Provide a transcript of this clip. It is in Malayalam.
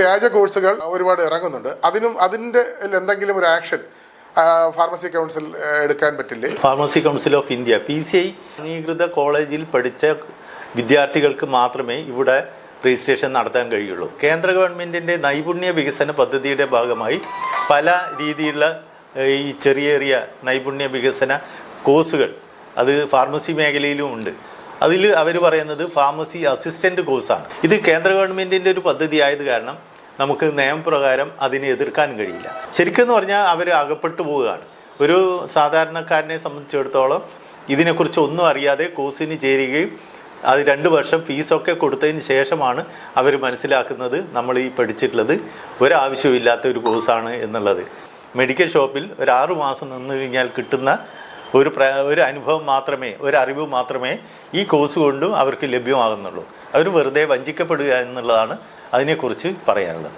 വ്യാജ കോഴ്സുകൾ ഒരുപാട് ഇറങ്ങുന്നുണ്ട്. അതിനും അതിന്റെ എന്തെങ്കിലും ഒരു ആക്ഷൻ ഫാർമസി കൗൺസിൽ എടുക്കാൻ പറ്റില്ലേ? Pharmacy council of India P C I അംഗീകൃത കോളേജിൽ പഠിച്ച വിദ്യാർത്ഥികൾക്ക് മാത്രമേ ഇവിടെ രജിസ്ട്രേഷൻ നടത്താൻ കഴിയുള്ളൂ. കേന്ദ്ര ഗവൺമെന്റിന്റെ നൈപുണ്യ വികസന പദ്ധതിയുടെ ഭാഗമായി പല രീതിയിലുള്ള ഈ ചെറിയ ചെറിയ നൈപുണ്യ വികസന കോഴ്സുകൾ അത് ഫാർമസി മേഖലയിലും ഉണ്ട്. അതിൽ അവർ പറയുന്നത് ഫാർമസി അസിസ്റ്റന്റ് കോഴ്സാണ് ഇത് കേന്ദ്ര ഗവൺമെന്റിന്റെ ഒരു പദ്ധതി ആയത് കാരണം നമുക്ക് നിയമപ്രകാരം അതിനെ എതിർക്കാൻ കഴിയില്ല. ശരിക്കും എന്ന് പറഞ്ഞാൽ അവർ അകപ്പെട്ടു പോവുകയാണ്. ഒരു സാധാരണക്കാരനെ സംബന്ധിച്ചിടത്തോളം ഇതിനെക്കുറിച്ച് ഒന്നും അറിയാതെ കോഴ്സിന് ചേരുകയും അത് രണ്ട് വർഷം ഫീസൊക്കെ കൊടുത്തതിന് ശേഷമാണ് അവർ മനസ്സിലാക്കുന്നത് നമ്മൾ ഈ പഠിച്ചിട്ടുള്ളത് ഒരാവശ്യമില്ലാത്ത ഒരു കോഴ്സാണ് എന്നുള്ളത്. മെഡിക്കൽ ഷോപ്പിൽ ഒരു ആറു മാസം നിന്ന് കഴിഞ്ഞാൽ കിട്ടുന്ന ഒരു ഒരു അനുഭവം മാത്രമേ ഒരു അറിവ് മാത്രമേ ഈ കോഴ്സ് കൊണ്ടും അവർക്ക് ലഭ്യമാകുന്നുള്ളൂ. അവർ വെറുതെ വഞ്ചിക്കപ്പെടുക എന്നുള്ളതാണ് അതിനെക്കുറിച്ച് പറയാനുള്ളത്.